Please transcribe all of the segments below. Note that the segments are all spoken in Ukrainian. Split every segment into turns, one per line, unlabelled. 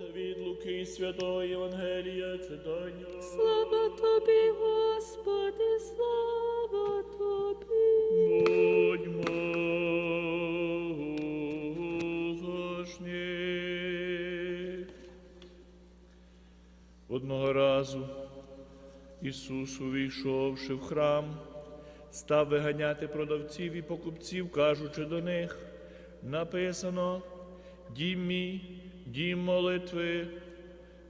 від Луки Святого Євангелія читання.
Слава тобі, Господи, слава тобі.
Будьмо уважні. Одного разу Ісус, увійшовши в храм, став виганяти продавців і покупців, кажучи до них, написано, дім мій, дім молитви,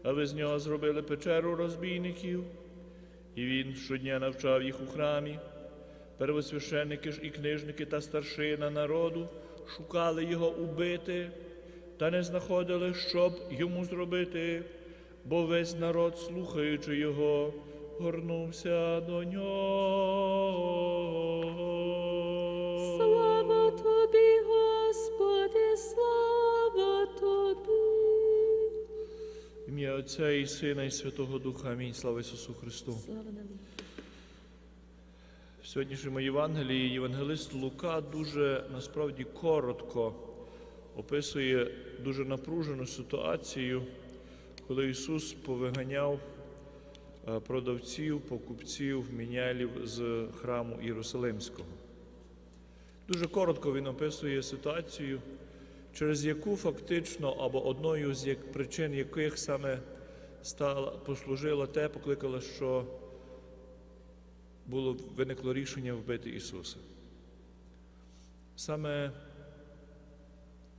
а ви з нього зробили печеру розбійників. І він щодня навчав їх у храмі. Первосвященники ж і книжники та старшина народу шукали його убити, та не знаходили, щоб йому зробити, бо весь народ, слухаючи його, горнувся до нього. Отця і Сина, і Святого Духа. Амінь. Слава Ісусу Христу.
Слава.
В сьогоднішньому Євангелії євангелист Лука дуже насправді коротко описує дуже напружену ситуацію, коли Ісус повиганяв е, продавців, покупців, мінялів з храму Єрусалимського. Дуже коротко він описує ситуацію, через яку фактично або одною з причин яких саме стала, послужила те, покликала, що було виникло рішення вбити Ісуса. Саме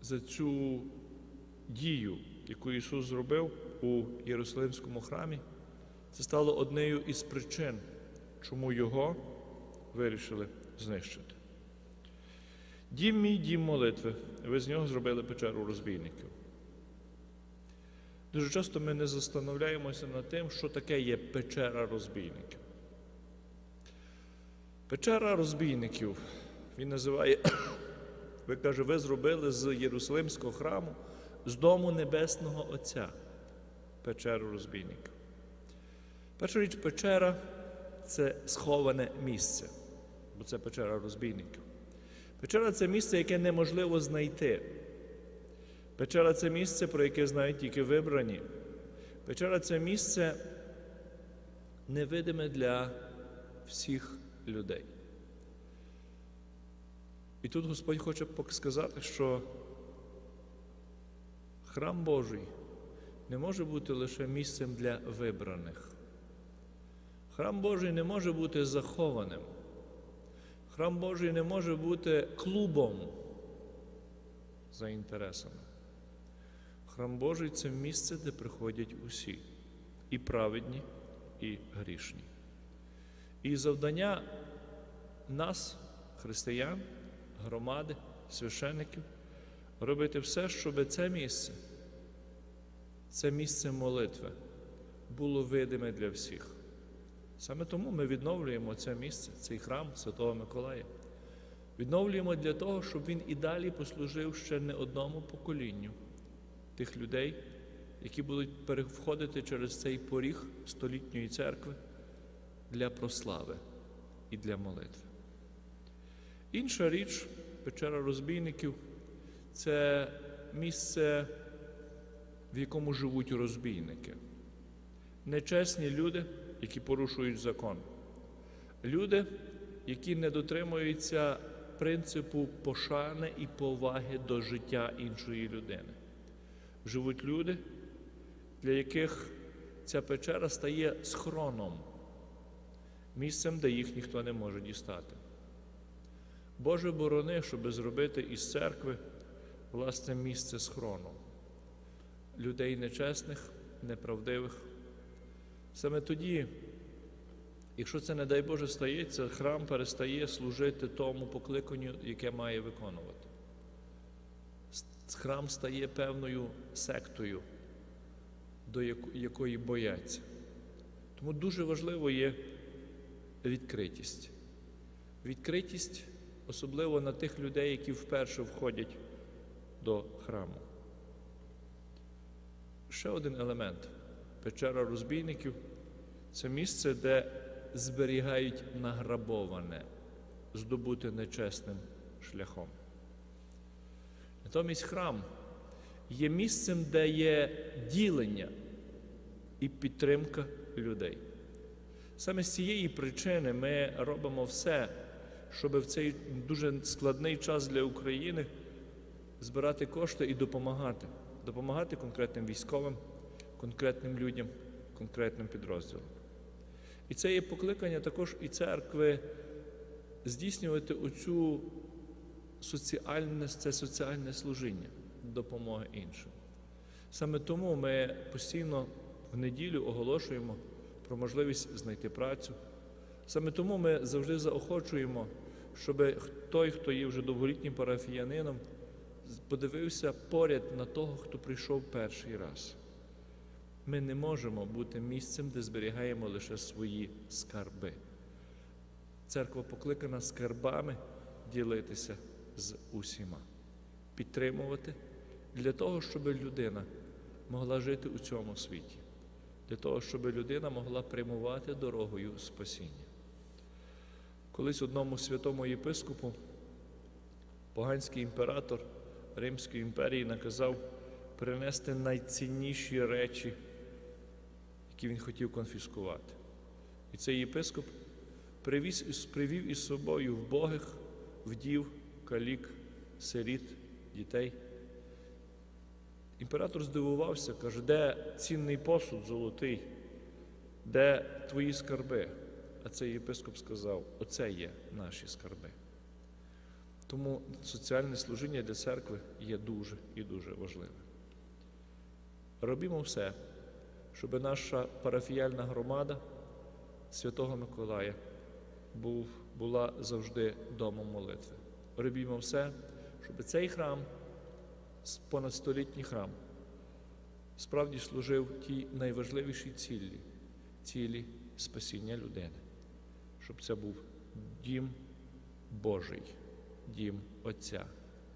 за цю дію, яку Ісус зробив у Єрусалимському храмі, це стало однією із причин, чому Його вирішили знищити. Дім мій дім молитви, ви з нього зробили печеру розбійників. Дуже часто ми не застановляємося над тим, що таке є печера розбійників. Печера розбійників. Він називає, ви каже, ви зробили з Єрусалимського храму, з дому Небесного Отця. Печеру розбійників. Перша річ, печера це сховане місце, бо це печера розбійників. Печера це місце, яке неможливо знайти. Печера це місце, про яке знають тільки вибрані. Печера це місце невидиме для всіх людей. І тут Господь хоче сказати, що храм Божий не може бути лише місцем для вибраних. Храм Божий не може бути захованим. Храм Божий не може бути клубом за інтересами. Храм Божий це місце, де приходять усі, і праведні, і грішні. І завдання нас, християн, громади, священиків, робити все, щоб це місце, це місце молитви, було видиме для всіх. Саме тому ми відновлюємо це місце, цей храм Святого Миколая. Відновлюємо для того, щоб він і далі послужив ще не одному поколінню тих людей, які будуть переходити через цей поріг столітньої церкви для прослави і для молитви. Інша річ, печера розбійників, це місце, в якому живуть розбійники. Нечесні люди, які порушують закон. Люди, які не дотримуються принципу пошани і поваги до життя іншої людини. Живуть люди, для яких ця печера стає схроном, місцем, де їх ніхто не може дістати. Боже борони, щоб зробити із церкви власне місце схрону людей нечесних, неправдивих. Саме тоді, якщо це, не дай Боже, стається, храм перестає служити тому покликанню, яке має виконувати. Храм стає певною сектою, до якої бояться. Тому дуже важливо є відкритість. Відкритість, особливо на тих людей, які вперше входять до храму. Ще один елемент печера розбійників це місце, де зберігають награбоване, здобуте нечесним шляхом. Натомість храм є місцем, де є ділення і підтримка людей. Саме з цієї причини ми робимо все, щоб в цей дуже складний час для України збирати кошти і допомагати. Допомагати конкретним військовим, конкретним людям, конкретним підрозділам. І це є покликання також і церкви здійснювати оцю соціальне, це соціальне служіння допомоги іншим. Саме тому ми постійно в неділю оголошуємо про можливість знайти працю. Саме тому ми завжди заохочуємо, щоб той, хто є вже довголітнім парафіянином, подивився поряд на того, хто прийшов перший раз. Ми не можемо бути місцем, де зберігаємо лише свої скарби. Церква покликана скарбами ділитися з усіма, підтримувати для того, щоб людина могла жити у цьому світі, для того, щоб людина могла прямувати дорогою спасіння. Колись одному святому єпископу поганський імператор Римської імперії наказав принести найцінніші речі, які він хотів конфіскувати. І цей єпископ привіз, привів із собою вбогих, вдів, калік, сиріт, дітей. Імператор здивувався, каже, де цінний посуд золотий, де твої скарби? А цей єпископ сказав: оце є наші скарби. Тому соціальне служіння для церкви є дуже і дуже важливе. Робімо все, щоб наша парафіяльна громада Святого Миколая був, була завжди домом молитви. Робімо все, щоб цей храм, с- понадстолітній храм, справді служив тій найважливішій цілі, цілі спасіння людини, щоб це був дім Божий, дім Отця,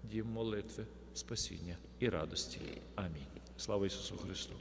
дім молитви, спасіння і радості. Амінь. Слава Ісусу Христу!